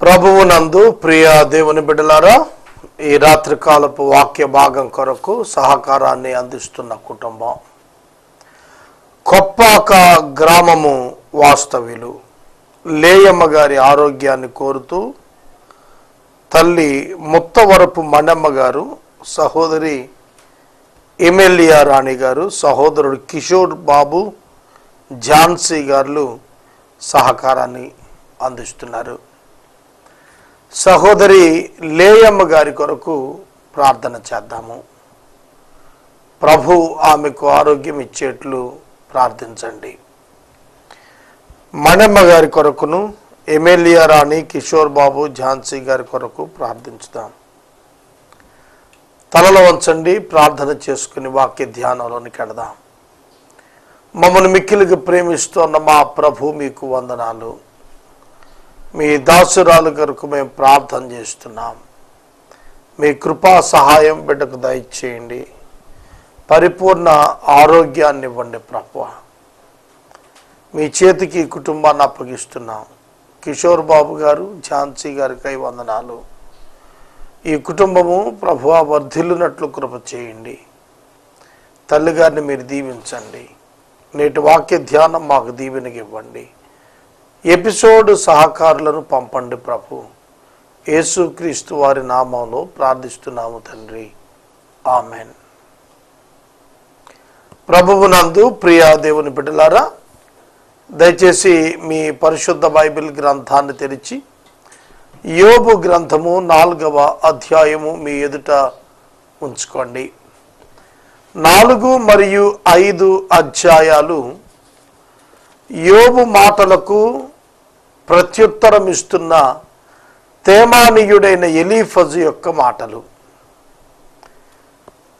ప్రభువునందు ప్రియ దేవుని బిడ్డలారా ఈ రాత్రికాలపు వాక్య భాగం కొరకు సహకారాన్ని అందిస్తున్న కుటుంబం. కొప్పాక గ్రామము వాస్తవ్యులు. లేయమ్మ గారి ఆరోగ్యాన్ని కోరుతూ తల్లి ముత్తవరపు మణమ్మ గారు సహోదరి ఎమ్మెల్యే రాణి గారు సహోదరుడు కిషోర్ బాబు ఝాన్సీ గారు సహకారాన్ని అందిస్తున్నారు. సహోదరి లేయమ్మ గారి కొరకు ప్రార్థన చేద్దాము. ప్రభు ఆమెకు ఆరోగ్యం ఇచ్చేట్లు ప్రార్థించండి. మణమ్మ గారి కొరకును ఎమ్మెల్యే రాణి కిషోర్ బాబు ఝాన్సీ గారి కొరకు ప్రార్థించుదాం. తలలో వంచండి ప్రార్థన చేసుకుని వాక్య ధ్యానంలోనికి కడదాం. మమ్మల్ని మిక్కిలిగా ప్రేమిస్తున్న మా ప్రభు మీకు వందనాలు. మీ దాసురాలు కొరకు మేము ప్రార్థన చేస్తున్నాం. మీ కృపా సహాయం బిడ్డకు దయచేయండి. పరిపూర్ణ ఆరోగ్యాన్ని ఇవ్వండి ప్రభు. మీ చేతికి కుటుంబాన్ని అప్పగిస్తున్నాం. కిషోర్ బాబు గారు ఝాన్సీ గారికై వందనాలు. ఈ కుటుంబము ప్రభువ వర్ధిల్లునట్లు కృప చేయండి. తల్లిగారిని మీరు దీవించండి. నేటి వాక్య ధ్యానం మాకు దీవెనకి ఇవ్వండి. ఎపిసోడ్ సహకారులను పంపండి ప్రభు. యేసుక్రీస్తు వారి నామంలో ప్రార్థిస్తున్నాము తండ్రి. ఆమెన్. ప్రభువునందు ప్రియా దేవుని బిడ్డలారా దయచేసి మీ పరిశుద్ధ బైబిల్ గ్రంథాన్ని తెరిచి యోబు గ్రంథము నాలుగవ అధ్యాయము మీ ఎదుట ఉంచుకోండి. నాలుగు మరియు ఐదు అధ్యాయాలు యోబు మాటలకు ప్రత్యుత్తరం ఇస్తున్న తేమానీయుడైన ఎలీఫజు యొక్క మాటలు.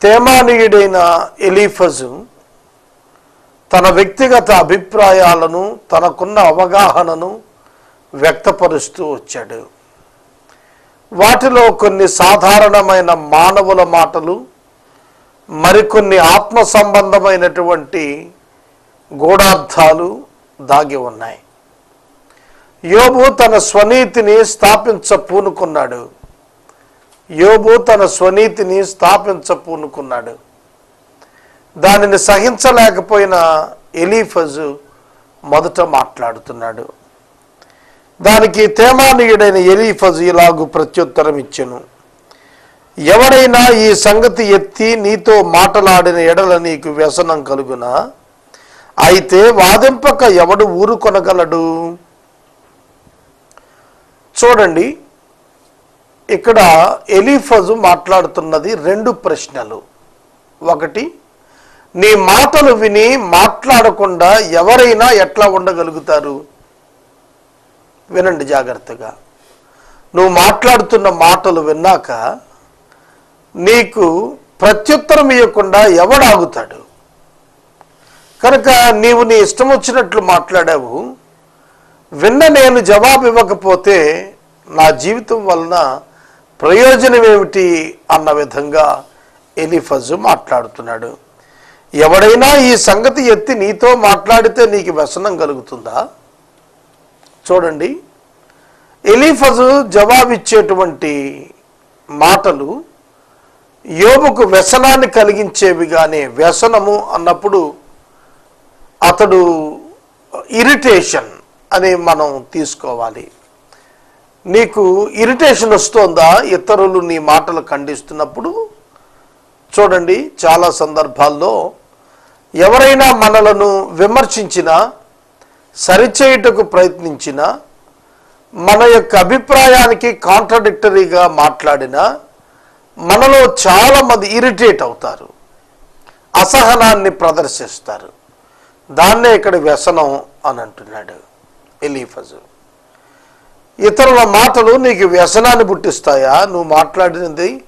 తేమానీయుడైన ఎలీఫజు తన వ్యక్తిగత అభిప్రాయాలను తనకున్న అవగాహనను వ్యక్తపరుస్తూ వచ్చాడు. వాటిలో కొన్ని సాధారణమైన మానవుల మాటలు మరికొన్ని ఆత్మ సంబంధమైనటువంటి గూఢార్థాలు దాగి ఉన్నాయి. యోబు తన స్వనీతిని స్థాపించ పూనుకున్నాడు యోబు తన స్వనీతిని స్థాపించ పూనుకున్నాడు దానిని సహించలేకపోయిన ఎలీఫజు మొదట మాట్లాడుతున్నాడు. దానికి తేమానీయుడైన ఎలీఫజు ఇలాగు ప్రత్యుత్తరం ఇచ్చెను. ఎవడైనా ఈ సంగతి ఎత్తి నీతో మాటలాడిన ఎడల నీకు వ్యసనం కలుగునా? అయితే వాదింపక ఎవడు ఊరుకొనగలడు చూడండి ఇక్కడ ఎలీఫజు మాట్లాడుతున్నది రెండు ప్రశ్నలు. ఒకటి నీ మాటలు విని మాట్లాడకుండా ఎవరైనా ఎట్లా ఉండగలుగుతారు? వినండి జాగ్రత్తగా. నువ్వు మాట్లాడుతున్న మాటలు విన్నాక నీకు ప్రత్యుత్తరం ఇవ్వకుండా ఎవడాగుతాడు కనుక నీవు నీ ఇష్టం వచ్చినట్లు మాట్లాడావు. విన్న నేను జవాబు ఇవ్వకపోతే నా జీవితం వలన ప్రయోజనం ఏమిటి అన్న విధంగా ఎలిఫజు మాట్లాడుతున్నాడు. ఎవడైనా ఈ సంగతి ఎత్తి నీతో మాట్లాడితే నీకు వ్యసనం కలుగుతుందా? చూడండి. ఎలీఫజు జవాబిచ్చేటువంటి మాటలు యోబుకు వ్యసనాన్ని కలిగించేవిగానే వ్యసనము అన్నప్పుడు అతడు ఇరిటేషన్ అని మనం తీసుకోవాలి. నీకు ఇరిటేషన్ వస్తోందా? ఇతరులు నీ మాటలు ఖండిస్తున్నప్పుడు? చూడండి చాలా సందర్భాల్లో ఎవరైనా మనలను విమర్శించినా సరిచేయుటకు ప్రయత్నించినా మన యొక్క అభిప్రాయానికి కాంట్రడిక్టరీగా మాట్లాడినా మనలో చాలామంది ఇరిటేట్ అవుతారు. అసహనాన్ని ప్రదర్శిస్తారు. దాన్నే ఇక్కడ వ్యసనం అని అంటున్నాడు. ఎలీఫజు. ఇతరుల మాటలు నీకు వ్యసనాన్ని పుట్టిస్తాయా? నువ్వు మాట్లాడినది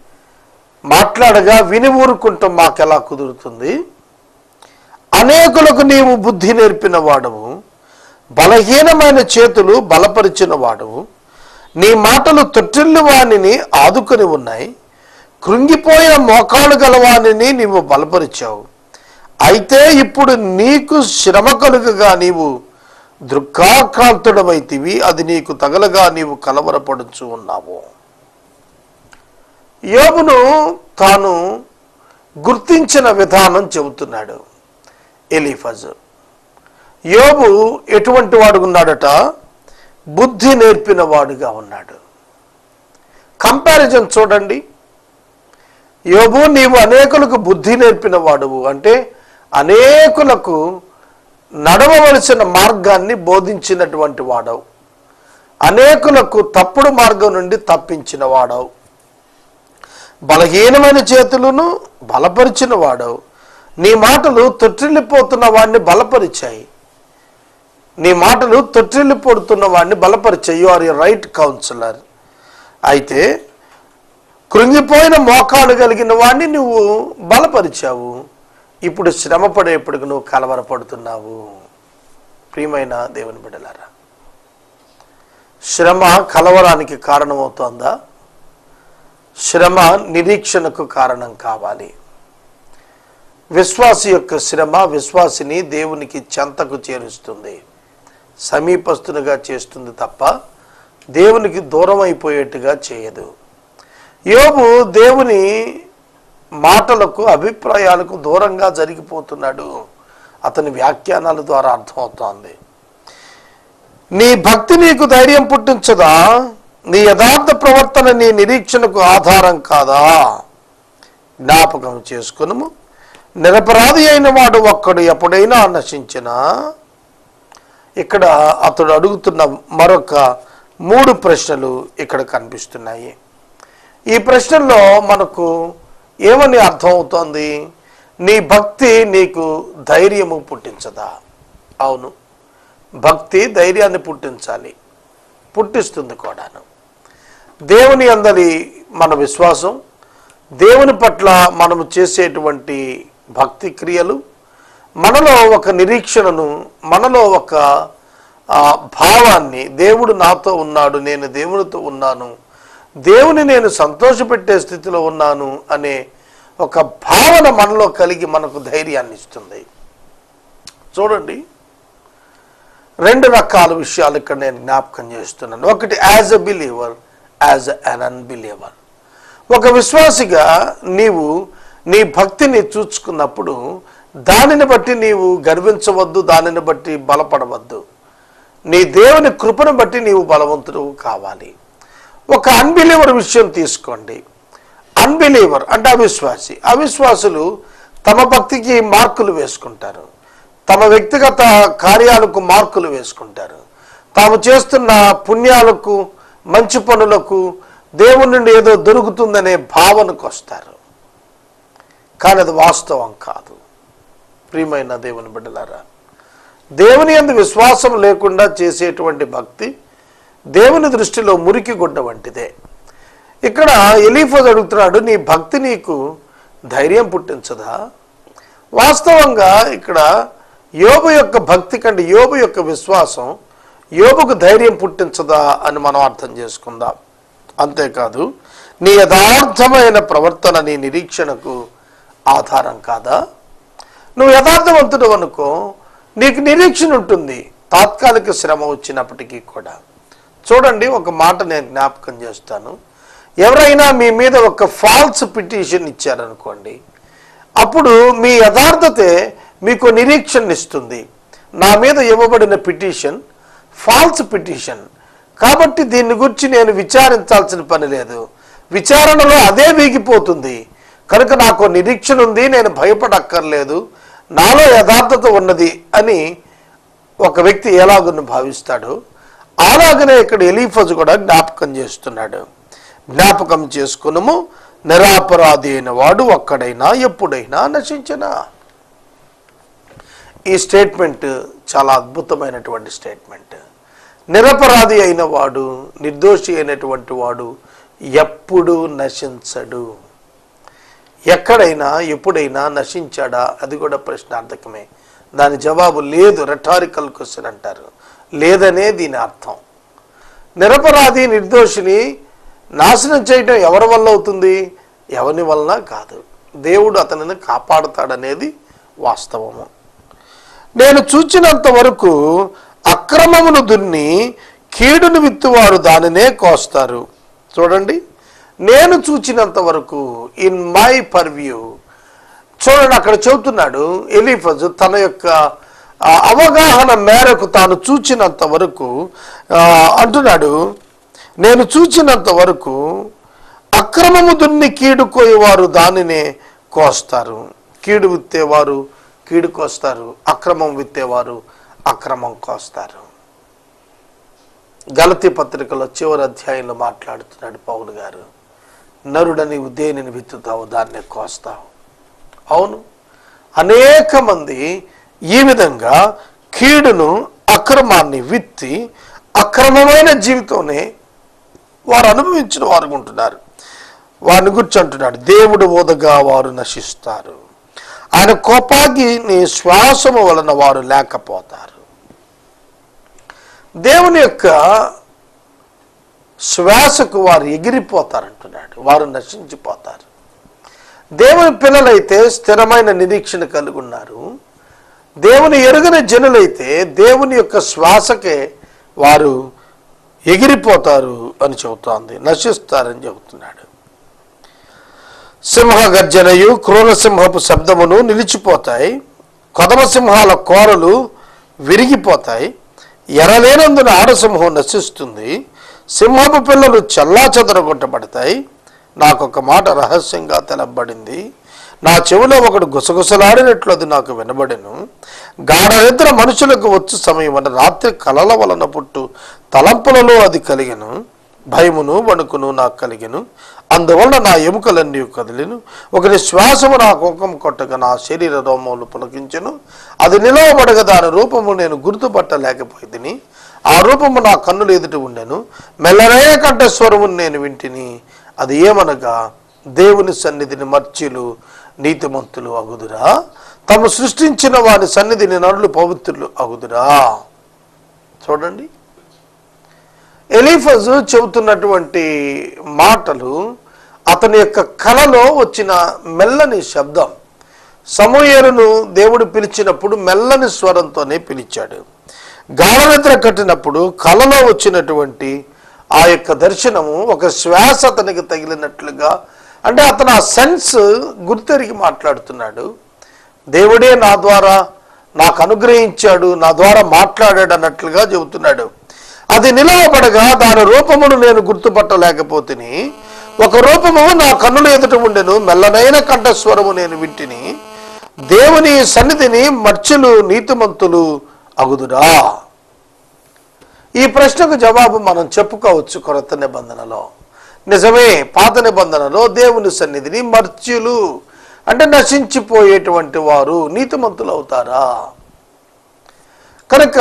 మాట్లాడగా విని ఊరుకుంటాం మాకెలా కుదురుతుంది? అనేకులకు నీవు బుద్ధి నేర్పిన వాడవు బలహీనమైన చేతులు బలపరిచిన వాడవు నీ మాటలు తొట్టిల్లు వాణిని ఆదుకొని ఉన్నాయి. కృంగిపోయిన మోకాలు గలవాణిని నీవు బలపరిచావు. అయితే ఇప్పుడు నీకు శ్రమ కలుగగా నీవు దృక్కాక్రాంతుడమైతివి అది నీకు తగలగా నీవు కలవరపడుచు ఉన్నావు. యోబును తాను గుర్తించిన విధానం చెబుతున్నాడు ఎలీఫజ్. యోబు ఎటువంటి వాడు ఉన్నాడట? బుద్ధి నేర్పిన వాడుగా ఉన్నాడు. కంపారిజన్ చూడండి. యోబు నీవు అనేకులకు బుద్ధి నేర్పిన వాడువు అంటే అనేకులకు నడవవలసిన మార్గాన్ని బోధించినటువంటి వాడవు. అనేకులకు తప్పుడు మార్గం నుండి తప్పించిన వాడవు. బలహీనమైన చేతులను బలపరిచిన వాడవు. నీ మాటలు తొట్టిల్లిపోతున్న వాడిని బలపరిచాయి. నీ మాటలు తొట్టిల్లిపోతున్న వాడిని బలపరిచాయి. You are a right counsellor అయితే కృంగిపోయిన మోకాలు కలిగిన వాడిని నువ్వు బలపరిచావు. ఇప్పుడు శ్రమ పడేప్పటికి నువ్వు కలవరపడుతున్నావు. ప్రియమైన దేవుని బిడ్డలారా శ్రమ కలవరానికి కారణమవుతోందా? శ్రమ నిరీక్షణకు కారణం కావాలి. విశ్వాసి యొక్క శ్రమ విశ్వాసిని దేవునికి చెంతకు చేరుస్తుంది. సమీపస్తునిగా చేస్తుంది తప్ప దేవునికి దూరం అయిపోయేట్టుగా చేయదు. యోబు దేవుని మాటలకు అభిప్రాయాలకు దూరంగా జరిగిపోతున్నాడు. అతని వ్యాఖ్యానాల ద్వారా అర్థమవుతోంది. నీ భక్తి నీకు ధైర్యం పుట్టించదా? నీ యథార్థ ప్రవర్తన నీ నిరీక్షణకు ఆధారం కాదా? జ్ఞాపకం చేసుకును నిరపరాధి అయిన వాడు ఒక్కడు ఎప్పుడైనా నశించినా ఇక్కడ అతడు అడుగుతున్న మరొక మూడు ప్రశ్నలు ఇక్కడ కనిపిస్తున్నాయి. ఈ ప్రశ్నల్లో మనకు ఏమని అర్థమవుతోంది? నీ భక్తి నీకు ధైర్యము పుట్టించదా? అవును. భక్తి ధైర్యాన్ని పుట్టించాలి. పుట్టిస్తుంది కూడాను. దేవుని అందరి మన విశ్వాసం దేవుని పట్ల మనము చేసేటువంటి భక్తి క్రియలు మనలో ఒక నిరీక్షణను మనలో ఒక భావాన్ని దేవుడు నాతో ఉన్నాడు నేను దేవునితో ఉన్నాను దేవుని నేను సంతోషపెట్టే స్థితిలో ఉన్నాను అనే ఒక భావన మనలో కలిగి మనకు ధైర్యాన్ని ఇస్తుంది. చూడండి. రెండు రకాల విషయాలు ఇక్కడ నేను జ్ఞాపకం చేస్తున్నాను. ఒకటి as a believer as an unbeliever ఒక విశ్వాసిగా నీవు నీ భక్తిని చూచుకున్నప్పుడు దానిని బట్టి నీవు గర్వించవద్దు దానిని బట్టి బలపడవద్దు. నీ దేవుని కృపను బట్టి నీవు బలవంతుడు కావాలి. ఒక అన్బిలీవర్ విషయం తీసుకోండి. అన్బిలీవర్ అంటే అవిశ్వాసి. అవిశ్వాసులు తమ భక్తికి మార్కులు వేసుకుంటారు. తమ వ్యక్తిగత కార్యాలకు మార్కులు వేసుకుంటారు. తాము చేస్తున్న పుణ్యాలకు మంచి పనులకు దేవుని నుండి ఏదో దొరుకుతుందనే భావనకు వస్తారు. కానీ అది వాస్తవం కాదు. ప్రియమైన దేవుని బిడ్డలారా దేవుని అందు విశ్వాసం లేకుండా చేసేటువంటి భక్తి దేవుని దృష్టిలో మురికి గుడ్డ వంటిదే. ఇక్కడ ఎలీఫజ్ అడుగుతున్నాడు నీ భక్తి నీకు ధైర్యం పుట్టించదా? వాస్తవంగా ఇక్కడ యోబు యొక్క భక్తి కంటే యోబు యొక్క విశ్వాసం యోబుకు ధైర్యం పుట్టించదా అని మనం అర్థం చేసుకుందాం. అంతేకాదు నీ యథార్థమైన ప్రవర్తన నీ నిరీక్షణకు ఆధారం కాదా? నువ్వు యథార్థవంతుడు అనుకో నీకు నిరీక్షణ ఉంటుంది తాత్కాలిక శ్రమ వచ్చినప్పటికీ కూడా. చూడండి ఒక మాట నేను జ్ఞాపకం చేస్తాను. ఎవరైనా మీ మీద ఒక ఫాల్స్ పిటిషన్ ఇచ్చారనుకోండి అప్పుడు మీ యథార్థతే మీకు నిరీక్షణ ఇస్తుంది. నా మీద ఇవ్వబడిన పిటిషన్ ఫాల్స్ పిటిషన్ కాబట్టి దీన్ని గురించి నేను విచారించాల్సిన పని లేదు. విచారణలో అదే వీగిపోతుంది. కనుక నాకు నిరీక్షణ ఉంది నేను భయపడక్కర్లేదు. నాలో యథార్థత ఉన్నది అని ఒక వ్యక్తి ఎలాగుని భావిస్తాడో? అలాగనే ఇక్కడ ఎలీఫజ్ కూడా జ్ఞాపకం చేస్తున్నాడు. జ్ఞాపకం చేసుకునము నిరాపరాధి అయిన వాడు ఒక్కడైనా ఎప్పుడైనా నశించినా. ఈ స్టేట్మెంట్ చాలా అద్భుతమైనటువంటి స్టేట్మెంట్. నిరపరాధి అయిన వాడు నిర్దోషి అయినటువంటి వాడు ఎప్పుడు నశించడు. ఎక్కడైనా ఎప్పుడైనా నశించాడా? అది కూడా ప్రశ్నార్థకమే. దాని జవాబు లేదు రెటారికల్ క్వశ్చన్ అంటారు. లేదనే దీని అర్థం. నిరపరాధి నిర్దోషిని నాశనం చేయటం ఎవరి వల్ల అవుతుంది? ఎవరి వలన కాదు. దేవుడు అతనిని కాపాడుతాడనేది వాస్తవము. నేను చూచినంత వరకు అక్రమమును దున్ని కీడును విత్తువారు దానినే కోస్తారు. చూడండి. నేను చూచినంత వరకు ఇన్ మై పర్వ్యూ చూడండి అక్కడ చెబుతున్నాడు ఎలిఫజ్ తన యొక్క అవగాహన మేరకు తాను చూచినంత వరకు అంటున్నాడు నేను చూచినంత వరకు అక్రమము దున్ని కీడుకోయేవారు దానినే కోస్తారు. కీడు విత్తేవారు కీడు కోస్తారు. అక్రమం విత్తేవారు అక్రమం కోస్తారు. గలతి పత్రికలో చివరి అధ్యాయంలో మాట్లాడుతున్నాడు పౌలు గారు నరుడని దేనిని విత్తుతావు దాన్నే కోస్తావు. అవును. అనేక మంది ఈ విధంగా కీడును అక్రమాన్ని విత్తి అక్రమమైన జీవితంనే వారు అనుభవించిన వారు ఉంటున్నారు. వారిని గురించి అంటున్నాడు దేవుడు ఓదగా వారు నశిస్తారు. ఆయన కోపాగ్ని శ్వాసము వలన వారు లేకపోతారు. దేవుని యొక్క శ్వాసకు వారు ఎగిరిపోతారంటున్నాడు వారు నశించిపోతారు. దేవుని పిల్లలైతే స్థిరమైన నిరీక్షణ కలిగి ఉన్నారు దేవుని ఎరుగని జనులైతే దేవుని యొక్క శ్వాసకే వారు ఎగిరిపోతారు అని చెబుతోంది నశిస్తారని చెబుతున్నాడు. సింహ గర్జనయు క్రూర సింహపు శబ్దమును నిలిచిపోతాయి కొదమ సింహాల కోరలు విరిగిపోతాయి ఎరలేనందున ఆడసింహం నశిస్తుంది సింహపు పిల్లలు చల్లా చెదరగొట్టబడతాయి. నాకు ఒక మాట రహస్యంగా తెలబడింది నా చెవిలో ఒకడు గుసగుసలాడినట్లు అది నాకు వినబడెను. గాఢ నిద్ర మనుషులకు వచ్చు సమయం రాత్రి కలల వలన పుట్టు తలంపులలో అది కలిగెను. భయమును వణుకును నాకు కలిగెను. అందువలన నా ఎముకలన్నీ కదిలిను. ఒకరి శ్వాసము నా కుంకం కొట్టగా నా శరీర రోమములు పులకించెను. అది నిలవబడగా దాని రూపము నేను గుర్తుపట్టలేకపోయింది ఆ రూపము నా కన్నులు ఎదుట ఉండెను. మెల్లనైన కంఠస్వరమును నేను వింటిని. అది ఏమనగా దేవుని సన్నిధిని మర్చిలు. నీతిమంతులు అగుదురా. తమ సృష్టించిన వారి సన్నిధిని నరులు పవిత్రులు అగుదురా. చూడండి. ఎలీఫజ్ చెబుతున్నటువంటి మాటలు అతని యొక్క కలలో వచ్చిన మెల్లని శబ్దం. సమూయేరును దేవుడు పిలిచినప్పుడు మెల్లని స్వరంతోనే పిలిచాడు. గాఢనిద్ర కట్టినప్పుడు కలలో వచ్చినటువంటి ఆ యొక్క దర్శనము ఒక శ్వాస అతనికి తగిలినట్లుగా అంటే అతను ఆ సెన్స్ గుర్తెరిగి మాట్లాడుతున్నాడు. దేవుడే నా ద్వారా నాకు అనుగ్రహించాడు నా ద్వారా మాట్లాడాడు అన్నట్లుగా చెబుతున్నాడు. అది నిలవబడగా దాని రూపమును నేను గుర్తుపట్టలేకపోతిని. ఒక రూపము నా కన్నుల ఎదుట ఉండెను మెల్లనైన కంఠస్వరము నేను వింటిని. దేవుని సన్నిధిని మర్చులు నీతిమంతులు అగుదురా? ఈ ప్రశ్నకు జవాబు మనం చెప్పుకోవచ్చు కొరత నిబంధనలో. నిజమే పాత నిబంధనలో దేవుని సన్నిధిని మర్చులు. అంటే నశించిపోయేటువంటి వారు నీతిమంతులు అవుతారా కనుక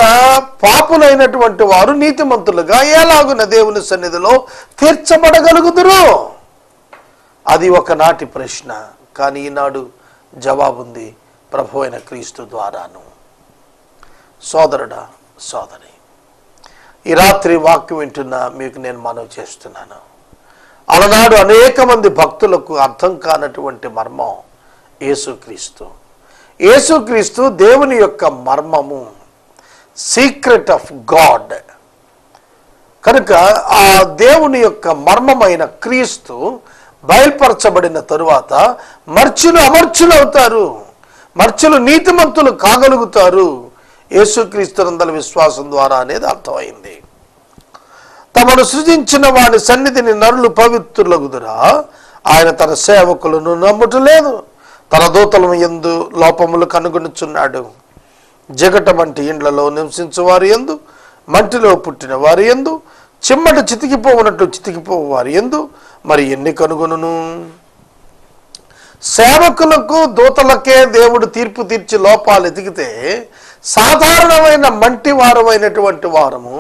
పాపులైనటువంటి వారు నీతిమంతులుగా ఎలాగున దేవుని సన్నిధిలో తీర్చబడగలుగుదురు? అది ఒకనాటి ప్రశ్న. కానీ ఈనాడు జవాబుంది ప్రభు అయిన క్రీస్తు ద్వారాను. సోదరుడా సోదరి ఈ రాత్రి వాక్యం వింటున్న మీకు నేను మనవి చేస్తున్నాను. అలనాడు అనేక మంది భక్తులకు అర్థం కానటువంటి మర్మం యేసుక్రీస్తు. యేసుక్రీస్తు దేవుని యొక్క మర్మము సీక్రెట్ ఆఫ్ గాడ్ కనుక ఆ దేవుని యొక్క మర్మమైన క్రీస్తు బయలుపరచబడిన తరువాత మర్చులు అమర్చులు అవుతారు. మర్చులు నీతిమంతులు కాగలుగుతారు. యేసుక్రీస్తునందల విశ్వాసం ద్వారా అనేది అర్థమైంది. తమను సృజించిన వాడి సన్నిధిని నరులు పవిత్రులగుదురా. ఆయన తన సేవకులను నమ్ముటలేదు తన దూతలను ఎందు లోపములు కనుగొనుచున్నాడు. జగట వంటి ఇండ్లలో నివసించు వారి ఎందు మంటిలో పుట్టిన వారి ఎందు చిమ్మట చితికిపోవునట్లు చితికిపోవు వారి ఎందు మరి ఎన్ని కనుగొనును? సేవకులకు దూతలకే దేవుడు తీర్పు తీర్చి లోపాలు ఎతికితే సాధారణమైన మంటి వారమైనటువంటి వారము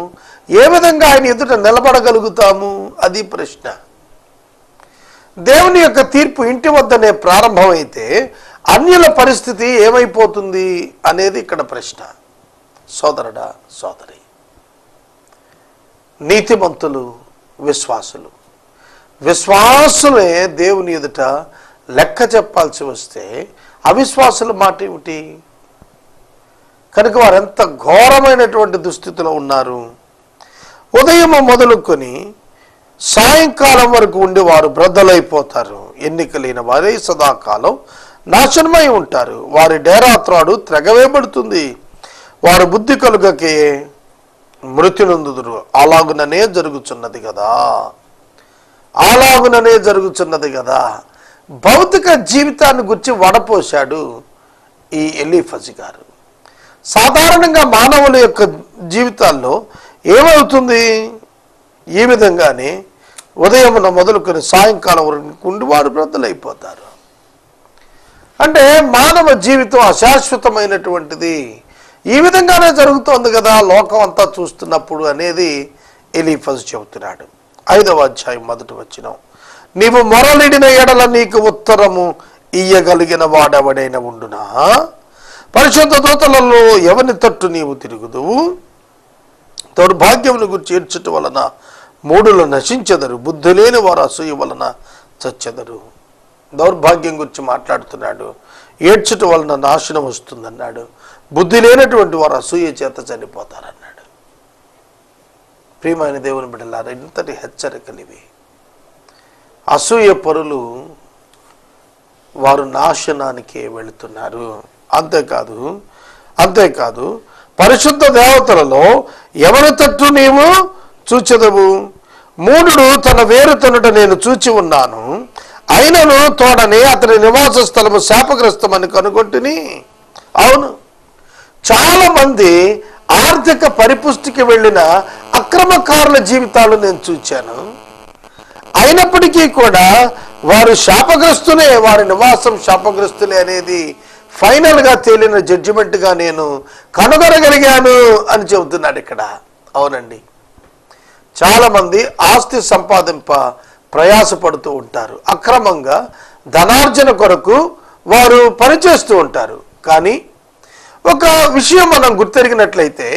ఏ విధంగా ఆయన ఎదుట నిలబడగలుగుతాము? అది ప్రశ్న. దేవుని యొక్క తీర్పు ఇంటి వద్దనే ప్రారంభమైతే అన్యుల పరిస్థితి ఏమైపోతుంది అనేది ఇక్కడ ప్రశ్న. సోదరుడా సోదరి. నీతిమంతులు విశ్వాసులు. విశ్వాసులే దేవుని ఎదుట లెక్క చెప్పాల్సి వస్తే అవిశ్వాసుల మాట ఏమిటి? కనుక వారు ఎంత ఘోరమైనటువంటి దుస్థితిలో ఉన్నారు. ఉదయం మొదలుకొని సాయంకాలం వరకు ఉండి వారు బ్రద్దలైపోతారు ఎన్నికలైన వారే సదాకాలం నాశనమై ఉంటారు. వారి డేరాత్రాడు త్రెగవేయబడుతుంది. వారు బుద్ధి కలుగకే మృతి నొందుదురు అలాగుననే జరుగుతున్నది కదా అలాగుననే జరుగుతున్నది కదా భౌతిక జీవితాన్ని గురించి వడపోశాడు ఈ ఎలీఫజ్ గారు. సాధారణంగా మానవుల యొక్క జీవితాల్లో ఏమవుతుంది? ఈ విధంగానే ఉదయమున మొదలుకొని సాయంకాలం వరకు ఉండి వారు బ్రద్దలైపోతారు అంటే మానవ జీవితం అశాశ్వతమైనటువంటిది. ఈ విధంగానే జరుగుతోంది కదా లోకం అంతా చూస్తున్నప్పుడు అనేది ఎలీఫస్ చెబుతున్నాడు. ఐదవ అధ్యాయం మొదటి వచ్చిన నీవు మొరలిడిన ఎడల నీకు ఉత్తరము ఇయ్యగలిగిన వాడెవడైన ఉండునా? పరిశుద్ధ దూతలలో ఎవరిని తట్టు నీవు తిరుగుదువు? దౌర్భాగ్యమును గురించి ఏడ్చుట వలన మూడులు నశించెదరు బుద్ధి లేని వారు అసూయ వలన చచ్చెదరు. దౌర్భాగ్యం గురించి మాట్లాడుతున్నాడు. ఏడ్చుట వలన నాశనం వస్తుందన్నాడు. బుద్ధి లేనటువంటి వారు అసూయ చేత చనిపోతారన్నాడు. ప్రియమైన దేవుని బిడ్డలారా ఇంతటి హెచ్చరికలివి అసూయ పరులు వారు నాశనానికే వెళుతున్నారు. అంతేకాదు అంతేకాదు పరిశుద్ధ దేవతలలో ఎవరి తట్టు నీవు చూచెదవు? మూడుడు తన వేరు తనుట నేను చూచి ఉన్నాను. అయినను తోడని అతని నివాస స్థలము శాపగ్రస్తమని కనుగొంటిని. అవును. చాలా మంది ఆర్థిక పరిపుష్టికి వెళ్ళిన అక్రమకారుల జీవితాలు నేను చూచాను. అయినప్పటికీ కూడా వారు శాపగ్రస్తులే వారి నివాసం శాపగ్రస్తులే అనేది ఫైనల్గా తేలిన జడ్జిమెంట్గా నేను కనుగొనగలిగాను అని చెబుతున్నాడు ఇక్కడ. అవునండి. చాలామంది ఆస్తి సంపాదింప ప్రయాసపడుతూ ఉంటారు. అక్రమంగా ధనార్జన కొరకు వారు పనిచేస్తూ ఉంటారు. కానీ ఒక విషయం మనం గుర్తెరిగినట్లయితే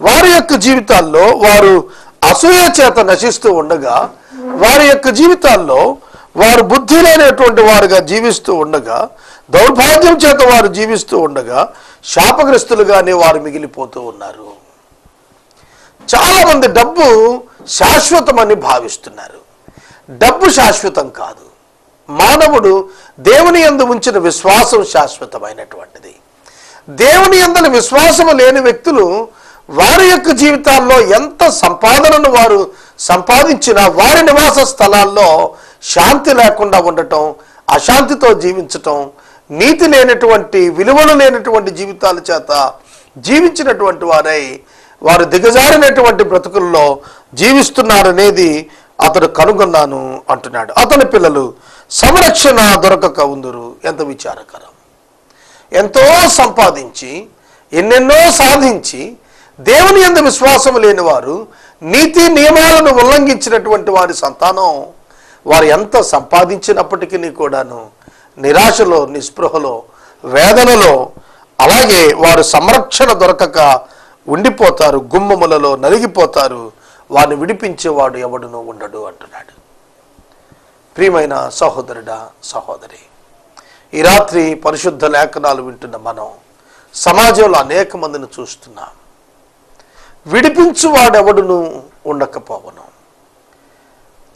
వారి యొక్క జీవితాల్లో వారు అసూయ చేత నశిస్తూ ఉండగా వారి యొక్క జీవితాల్లో వారు బుద్ధి లేనటువంటి వారుగా జీవిస్తూ ఉండగా దౌర్భాగ్యం చేత వారు జీవిస్తూ ఉండగా శాపగ్రస్తులుగానే వారు మిగిలిపోతూ ఉన్నారు. చాలామంది డబ్బు శాశ్వతమని భావిస్తున్నారు. డబ్బు శాశ్వతం కాదు. మానవుడు దేవుని యందు ఉంచిన విశ్వాసం శాశ్వతమైనటువంటిది. దేవుని యందల విశ్వాసము లేని వ్యక్తులు వారి యొక్క జీవితాల్లో ఎంత సంపాదనను వారు సంపాదించినా వారి నివాస స్థలాల్లో శాంతి లేకుండా ఉండటం అశాంతితో జీవించటం నీతి లేనటువంటి విలువలు లేనటువంటి జీవితాల చేత జీవించినటువంటి వారై వారు దిగజారినటువంటి బ్రతుకుల్లో జీవిస్తున్నారనేది అతడు కనుగొన్నాను అంటున్నాడు. అతని పిల్లలు సంరక్షణ దొరకక ఉందరు. ఎంత విచారకరం. ఎంతో సంపాదించి ఎన్నెన్నో సాధించి దేవుని ఎందు విశ్వాసం లేని వారు నీతి నియమాలను ఉల్లంఘించినటువంటి వారి సంతానం వారు ఎంత సంపాదించినప్పటికీ కూడాను నిరాశలో నిస్పృహలో వేదనలో అలాగే వారు సంరక్షణ దొరకక ఉండిపోతారు గుమ్మములలో నలిగిపోతారు. వారిని విడిపించేవాడు ఎవడునూ ఉండడు అంటున్నాడు. ప్రియమైన సహోదరుడా సహోదరి ఈ రాత్రి పరిశుద్ధ లేఖనాలు వింటున్న మనం సమాజంలో అనేక మందిని చూస్తున్నాం. విడిపించువాడెవడును ఉండకపోవను.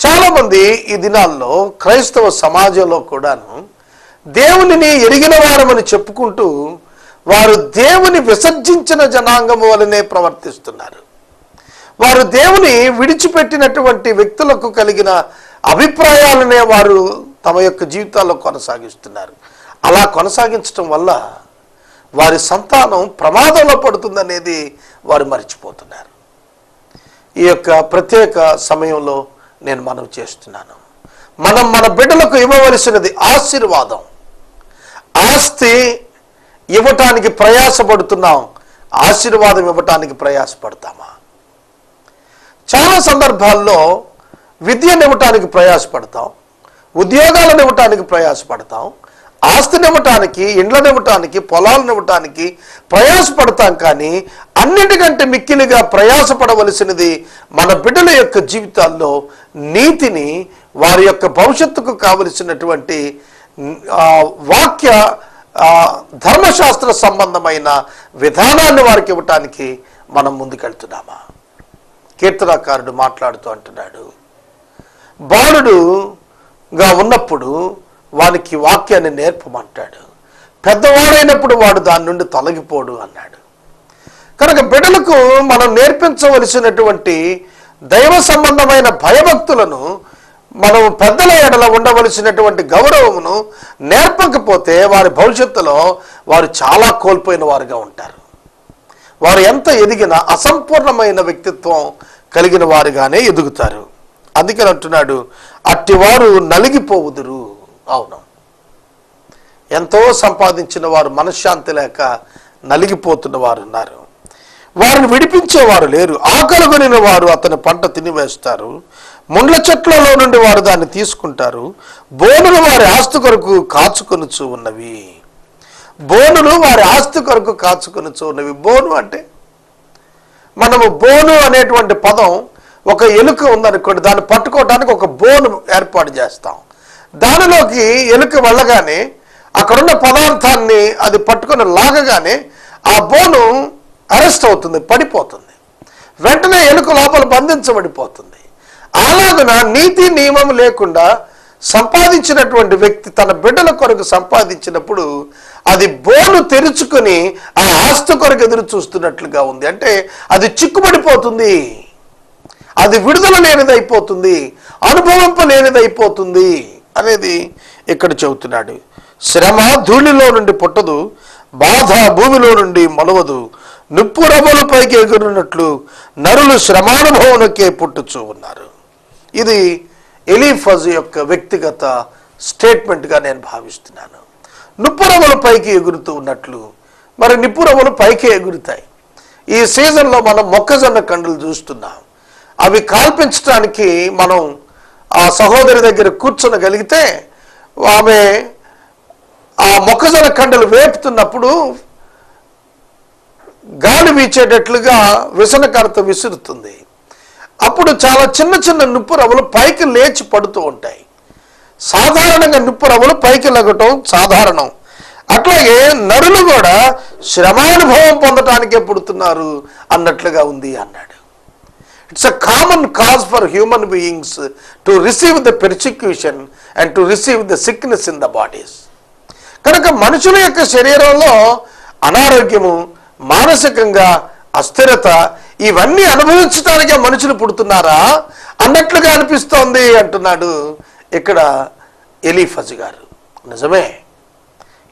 చాలామంది ఈ దినాల్లో క్రైస్తవ సమాజంలో కూడాను దేవునిని ఎరిగిన వారమని చెప్పుకుంటూ వారు దేవుని విసర్జించిన జనాంగము వలనే ప్రవర్తిస్తున్నారు. వారు దేవుని విడిచిపెట్టినటువంటి వ్యక్తులకు కలిగిన అభిప్రాయాలనే వారు తమ యొక్క జీవితాల్లో కొనసాగిస్తున్నారు. అలా కొనసాగించటం వల్ల వారి సంతానం ప్రమాదంలో పడుతుందనేది వారు మర్చిపోతున్నారు. ఈ యొక్క ప్రత్యేక సమయంలో నేను మనం చేస్తున్నాను. మనం మన బిడ్డలకు ఇవ్వవలసినది ఆశీర్వాదం. ఆస్తి ఇవ్వటానికి ప్రయాసపడుతున్నాం ఆశీర్వాదం ఇవ్వటానికి ప్రయాసపడతామా? చాలా సందర్భాల్లో విద్యను ఇవ్వటానికి ప్రయాసపడతాం ఉద్యోగాలను ఇవ్వటానికి ప్రయాసపడతాం ఆస్తిని ఇవ్వటానికి ఇండ్లను ఇవ్వటానికి పొలాలను ఇవ్వటానికి ప్రయాసపడతాం కానీ అన్నిటికంటే మిక్కిలిగా ప్రయాసపడవలసినది మన బిడ్డల యొక్క జీవితాల్లో నీతిని వారి యొక్క భవిష్యత్తుకు కావలసినటువంటి వాక్య ధర్మశాస్త్ర సంబంధమైన విధానాన్ని వారికి ఇవ్వటానికి మనం ముందుకెళ్తున్నామా? కీర్తనాకారుడు మాట్లాడుతూ అంటున్నాడు బాలుడుగా ఉన్నప్పుడు వానికి వాక్యాన్ని నేర్పమంటాడు. పెద్దవాడైనప్పుడు వాడు దాని నుండి తొలగిపోడు అన్నాడు. కనుక బిడ్డలకు మనం నేర్పించవలసినటువంటి దైవ సంబంధమైన భయభక్తులను మనం పెద్దల ఏడలో ఉండవలసినటువంటి గౌరవమును నేర్పకపోతే వారి భవిష్యత్తులో వారు చాలా కోల్పోయిన వారుగా ఉంటారు. వారు ఎంత ఎదిగినా అసంపూర్ణమైన వ్యక్తిత్వం కలిగిన వారుగానే ఎదుగుతారు. అందుకని అంటున్నాడు అట్టివారు నలిగిపోవుదురు. అవును. ఎంతో సంపాదించిన వారు మనశ్శాంతి లేక నలిగిపోతున్న వారు ఉన్నారు. వారిని విడిపించేవారు లేరు. ఆకలిగొనిన వారు అతని పంట తినివేస్తారు. ముండ్ల చెట్లలో నుండి వారు దాన్ని తీసుకుంటారు. బోనులు వారి ఆస్తి కొరకు కాచుకొనుచు ఉన్నవి. బోనులు వారి ఆస్తి కొరకు కాచుకొనుచు ఉన్నవి. బోను అంటే మనము బోను అనేటువంటి పదం ఒక ఎలుక ఉందనుకోండి దాన్ని పట్టుకోవడానికి ఒక బోను ఏర్పాటు చేస్తాం. దానిలోకి ఎలుక వెళ్ళగానే అక్కడున్న పదార్థాన్ని అది పట్టుకొని లాగగానే ఆ బోను అరెస్ట్ అవుతుంది పడిపోతుంది. వెంటనే ఎలుక లోపల బంధించబడిపోతుంది. అలాగున నీతి నియమం లేకుండా సంపాదించినటువంటి వ్యక్తి తన బిడ్డల కొరకు సంపాదించినప్పుడు అది బోను తెరుచుకొని ఆ ఆస్తి కొరకు ఎదురు చూస్తున్నట్లుగా ఉంది. అంటే అది చిక్కుబడిపోతుంది. అది విడుదల లేనిదైపోతుంది. అనుభవింపలేనిదైపోతుంది అనేది ఇక్కడ చెబుతున్నాడు. శ్రమ ధూళిలో నుండి పుట్టదు. బాధ భూమిలో నుండి మొలవదు. నుప్పు రవ్వల పైకి ఎగురున్నట్లు నరులు శ్రమానుభవంలోకే పుట్టుచూ ఉన్నారు. ఇది ఎలీఫజ్ యొక్క వ్యక్తిగత స్టేట్మెంట్గా నేను భావిస్తున్నాను. నిప్పురములు పైకి ఎగురుతూ ఉన్నట్లు మరి నిప్పురములు పైకి ఎగురుతాయి. ఈ సీజన్లో మనం మొక్కజొన్న కండులు చూస్తున్నాం. అవి కాల్పించడానికి మనం ఆ సహోదరి దగ్గర కూర్చొనగలిగితే ఆమె ఆ మొక్కజొన్న కండలు వేపుతున్నప్పుడు గాలి వీచేటట్లుగా విసనకరత విసురుతుంది. అప్పుడు చాలా చిన్న చిన్న నిప్పు రవ్వలు పైకి లేచి పడుతూ ఉంటాయి. సాధారణంగా నిప్పు రవ్వలు పైకి లగటం సాధారణం. అట్లాగే నరులు కూడా శ్రమానుభవం పొందటానికే పుడుతున్నారు అన్నట్లుగా ఉంది అన్నాడు. It's a common cause for human beings to receive the persecution and to receive the sickness in the bodies కనుక మనుషుల యొక్క శరీరంలో అనారోగ్యము మానసికంగా అస్థిరత ఇవన్నీ అనుభవించడానికి మనుషులు పుడుతున్నారా? అన్నట్లుగా అనిపిస్తోంది అంటున్నాడు ఇక్కడ ఎలీఫజ్ గారు. నిజమే.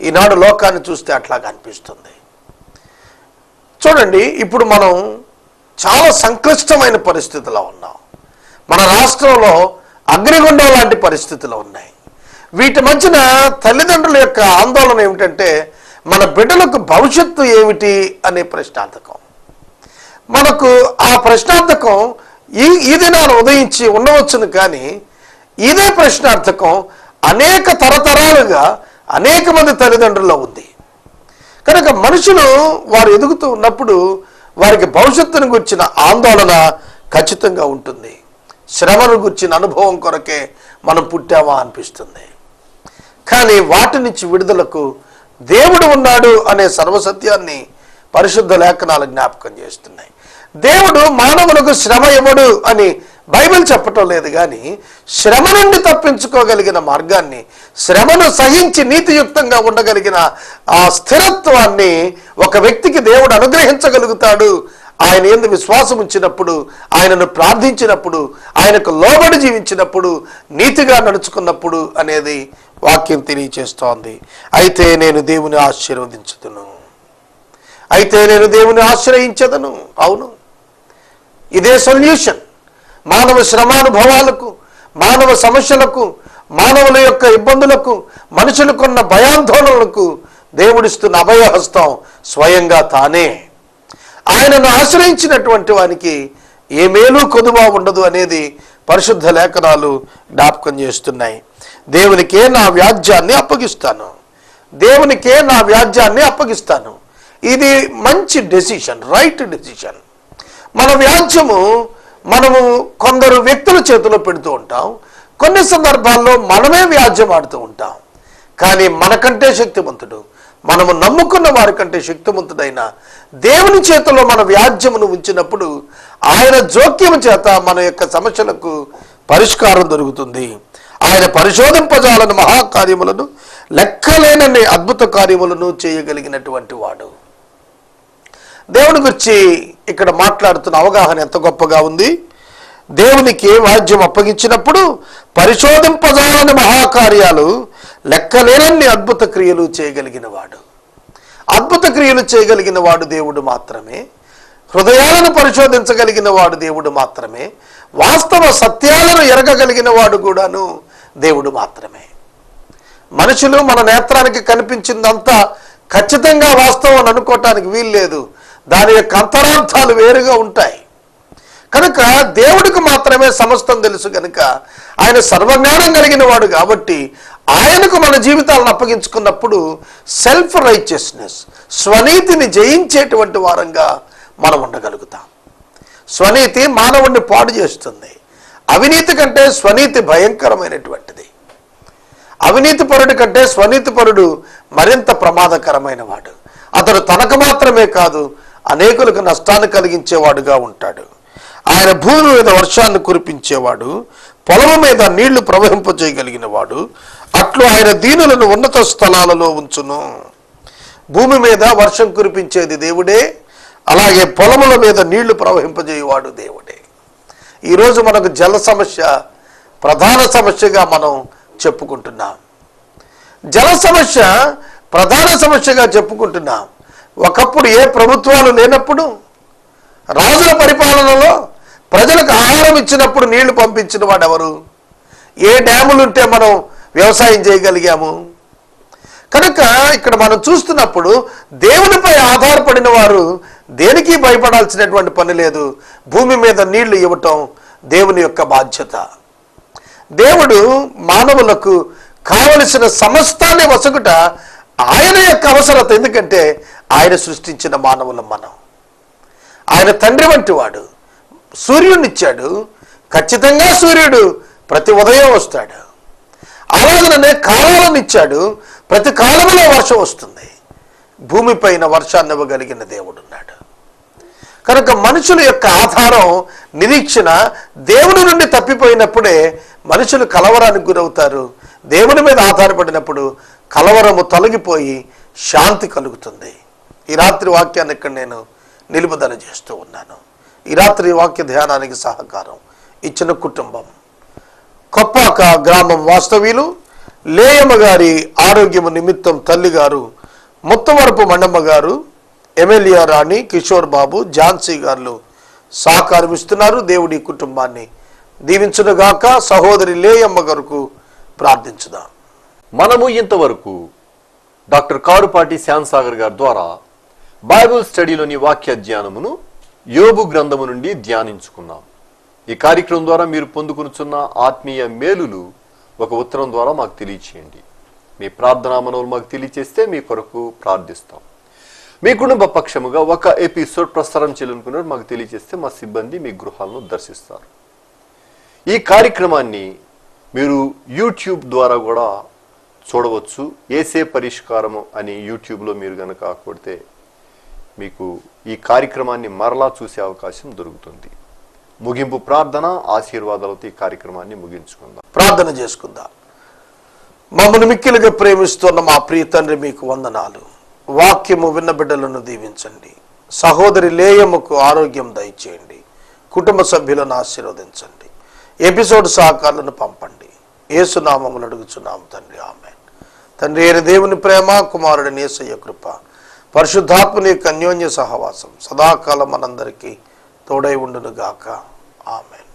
ఈనాడు లోకాన్ని చూస్తే అట్లాగా అనిపిస్తుంది. చూడండి ఇప్పుడు మనం చాలా సంక్లిష్టమైన పరిస్థితిలో ఉన్నాం. మన రాష్ట్రంలో అగ్నిగుండం లాంటి పరిస్థితులు ఉన్నాయి. వీటి మధ్యన తల్లిదండ్రుల యొక్క ఆందోళన ఏమిటంటే మన బిడ్డలకు భవిష్యత్తు ఏమిటి అనే ప్రశ్నార్థకం. మనకు ఆ ప్రశ్నార్థకం ఈ ఈ దినాలు ఉదయించి ఉండవచ్చును కానీ ఇదే ప్రశ్నార్థకం అనేక తరతరాలుగా అనేక మంది తల్లిదండ్రుల్లో ఉంది. కనుక మనుషులు వారు ఎదుగుతూ ఉన్నప్పుడు వారికి భవిష్యత్తును గుర్చిన ఆందోళన ఖచ్చితంగా ఉంటుంది. శ్రమను గుర్చిన అనుభవం కొరకే మనం పుట్టామా అనిపిస్తుంది. కానీ వాటి నుంచి విడుదలకు దేవుడు ఉన్నాడు అనే సర్వసత్యాన్ని పరిశుద్ధ లేఖనాలు జ్ఞాపకం చేస్తున్నాయి. దేవుడు మానవులకు శ్రమ ఇవ్వడు అని బైబిల్ చెప్పటం లేదు కానీ శ్రమ నుండి తప్పించుకోగలిగిన మార్గాన్ని శ్రమను సహించి నీతియుక్తంగా ఉండగలిగిన ఆ స్థిరత్వాన్ని ఒక వ్యక్తికి దేవుడు అనుగ్రహించగలుగుతాడు. ఆయన ఎందు విశ్వాసం ఉంచినప్పుడు ఆయనను ప్రార్థించినప్పుడు ఆయనకు లోబడి జీవించినప్పుడు నీతిగా నడుచుకున్నప్పుడు అనేది వాక్యం తెలియచేస్తోంది. అయితే నేను దేవుని ఆశీర్వదించుదును అయితే నేను దేవుని ఆశ్రయించదను. అవును. ఇదే సొల్యూషన్. మానవ శ్రమానుభవాలకు మానవ సమస్యలకు మానవుల యొక్క ఇబ్బందులకు మనుషులకున్న భయాందోళనలకు దేవుడిస్తున్న అభయహస్తం స్వయంగా తానే. ఆయనను ఆశ్రయించినటువంటి వానికి ఏ మేలు కొదువా ఉండదు అనేది పరిశుద్ధ లేఖనాలు జ్ఞాపకం చేస్తున్నాయి. దేవునికే నా వ్యాజ్యాన్ని అప్పగిస్తాను. దేవునికే నా వ్యాజ్యాన్ని అప్పగిస్తాను. ఇది మంచి డెసిషన్ రైట్ డెసిషన్. మన వ్యాజ్యము మనము కొందరు వ్యక్తుల చేతిలో పెడుతూ ఉంటాం. కొన్ని సందర్భాల్లో మనమే వ్యాజ్యం ఆడుతూ ఉంటాం. కానీ మనకంటే శక్తివంతుడు మనము నమ్ముకున్న వారికంటే శక్తివంతుడైన దేవుని చేతిలో మన వ్యాజ్యమును ఉంచినప్పుడు ఆయన జోక్యం చేత మన యొక్క సమస్యలకు పరిష్కారం దొరుకుతుంది. ఆయన పరిశోధింపజాలని మహాకార్యములను లెక్కలేనన్ని అద్భుత కార్యములను చేయగలిగినటువంటి వాడు. దేవుని గురించి ఇక్కడ మాట్లాడుతున్న అవగాహన ఎంత గొప్పగా ఉంది. దేవునికి వాద్యం అప్పగించినప్పుడు పరిశోధింపజాలని మహాకార్యాలు లెక్కలేనన్ని అద్భుత క్రియలు చేయగలిగిన వాడు అద్భుత క్రియలు చేయగలిగిన వాడు దేవుడు మాత్రమే. హృదయాలను పరిశోధించగలిగిన వాడు దేవుడు మాత్రమే. వాస్తవ సత్యాలను ఎరగగలిగిన వాడు కూడాను దేవుడు మాత్రమే. మనుషులు మన నేత్రానికి కనిపించిందంతా ఖచ్చితంగా వాస్తవం అనుకోవటానికి వీల్లేదు. దాని యొక్క అంతరార్థాలు వేరుగా ఉంటాయి. కనుక దేవుడికి మాత్రమే సమస్తం తెలుసు కనుక ఆయన సర్వజ్ఞానం కలిగిన వాడు కాబట్టి ఆయనకు మన జీవితాలను అప్పగించుకున్నప్పుడు సెల్ఫ్ రైచియస్నెస్ స్వనీతిని జయించేటువంటి వారంగా మనం ఉండగలుగుతాం. స్వనీతి మానవుణ్ణి పాడు చేస్తుంది. అవినీతి కంటే స్వనీతి భయంకరమైనటువంటిది. అవినీతి పరుడు కంటే స్వనీతి పరుడు మరింత ప్రమాదకరమైన వాడు అతడు తనకు మాత్రమే కాదు అనేకులకు నష్టాన్ని కలిగించేవాడుగా ఉంటాడు. ఆయన భూమి మీద వర్షాన్ని కురిపించేవాడు పొలము మీద నీళ్ళు ప్రవహింపజేయగలిగిన వాడు అట్లు ఆయన దీనులను ఉన్నత స్థలాలలో ఉంచును. భూమి మీద వర్షం కురిపించేది దేవుడే అలాగే పొలముల మీద నీళ్ళు ప్రవహింపజేయవాడు దేవుడే. ఈరోజు మనకు జల సమస్య ప్రధాన సమస్యగా మనం చెప్పుకుంటున్నాం. జల సమస్య ప్రధాన సమస్యగా చెప్పుకుంటున్నాం. ఒకప్పుడు ఏ ప్రభుత్వాలు లేనప్పుడు రాజుల పరిపాలనలో ప్రజలకు ఆహారం ఇచ్చినప్పుడు నీళ్ళు పంపించిన వాడు ఎవరు ఏ డ్యాములు ఉంటే మనం వ్యవసాయం చేయగలిగాము? కనుక ఇక్కడ మనం చూస్తున్నప్పుడు దేవునిపై ఆధారపడిన వారు దేనికి భయపడాల్సినటువంటి పని లేదు? భూమి మీద నీళ్ళు ఇవ్వటం దేవుని యొక్క బాధ్యత. దేవుడు మానవులకు కావలసిన సమస్తాన్ని వసగుట ఆయన యొక్క అవసరత. ఎందుకంటే ఆయన సృష్టించిన మానవులం మనం. ఆయన తండ్రి వంటి వాడు. సూర్యుడినిచ్చాడు ఖచ్చితంగా సూర్యుడు ప్రతి ఉదయం వస్తాడు. అలాగనే కాలాలను ఇచ్చాడు ప్రతి కాలంలో వర్షం వస్తుంది. భూమిపైన వర్షాన్ని ఇవ్వగలిగిన దేవుడున్నాడు. కనుక మనుషుల యొక్క ఆధారం నిరీక్షణ దేవుని నుండి తప్పిపోయినప్పుడే మనుషులు కలవరానికి గురవుతారు. దేవుని మీద ఆధారపడినప్పుడు కలవరము తొలగిపోయి శాంతి కలుగుతుంది. ఈ రాత్రి వాక్యాన్ని ఇక్కడ నేను నిలుపుదల చేస్తూ ఉన్నాను. ఈ రాత్రి వాక్య ధ్యానానికి సహకారం ఇచ్చిన కుటుంబం. కొప్పాక గ్రామం వాస్తవ్యులు లేయమ్మ గారి ఆరోగ్యము నిమిత్తం తల్లిగారు ముత్తవరపు మండమ్మ గారు ఎమ్మెల్యే రాణి కిషోర్ బాబు ఝాన్సీ గారు సహకారం ఇస్తున్నారు. దేవుడి కుటుంబాన్ని దీవించునుగాక సహోదరి లేయమ్మ గారుకు ప్రార్థించుదాం. మనము ఇంతవరకు డాక్టర్ కారుపాటి శ్యాన్సాగర్ గారి ద్వారా బైబుల్ స్టడీలోని వాక్య ధ్యానమును యోబు గ్రంథము నుండి ధ్యానించుకున్నాం. ఈ కార్యక్రమం ద్వారా మీరు పొందుకునుచున్న ఆత్మీయ మేలులు ఒక ఉత్తరం ద్వారా మాకు తెలియచేయండి. మీ ప్రార్థనా మనవులు మాకు తెలియచేస్తే మీ కొరకు ప్రార్థిస్తాం. మీ కుటుంబ పక్షముగా ఒక ఎపిసోడ్ ప్రసారం చేయాలనుకున్నారు మాకు తెలియజేస్తే మా సిబ్బంది మీ గృహాలను దర్శిస్తారు. ఈ కార్యక్రమాన్ని మీరు యూట్యూబ్ ద్వారా కూడా చూడవచ్చు. ఏసే పరిష్కారము అని యూట్యూబ్లో మీరు కనుక కొడితే మీకు ఈ కార్యక్రమాన్ని మరలా చూసే అవకాశం దొరుకుతుంది. ముగింపు ప్రార్థన ఆశీర్వాదాలతో ఈ కార్యక్రమాన్ని ముగించుకుందాం. ప్రార్థన చేసుకుందాం. మమ్మల్ని మిక్కిలుగా ప్రేమిస్తున్న మా ప్రియ తండ్రి మీకు వందనాలు. వాక్యము విన్న బిడ్డలను దీవించండి. సహోదరి లేయముకు ఆరోగ్యం దయచేయండి. కుటుంబ సభ్యులను ఆశీర్వదించండి. ఎపిసోడ్ సహకారాలను పంపండి. ఏసునామములు అడుగుచున్నాము తండ్రి. ఆమె తండ్రి అయిన దేవుని ప్రేమ కుమారుడి నేసయ్య కృప పరిశుద్ధాత్మని యొక్క అన్యోన్య సహవాసం సదాకాలం మనందరికీ తోడై ఉండును గాక ఆమెన్.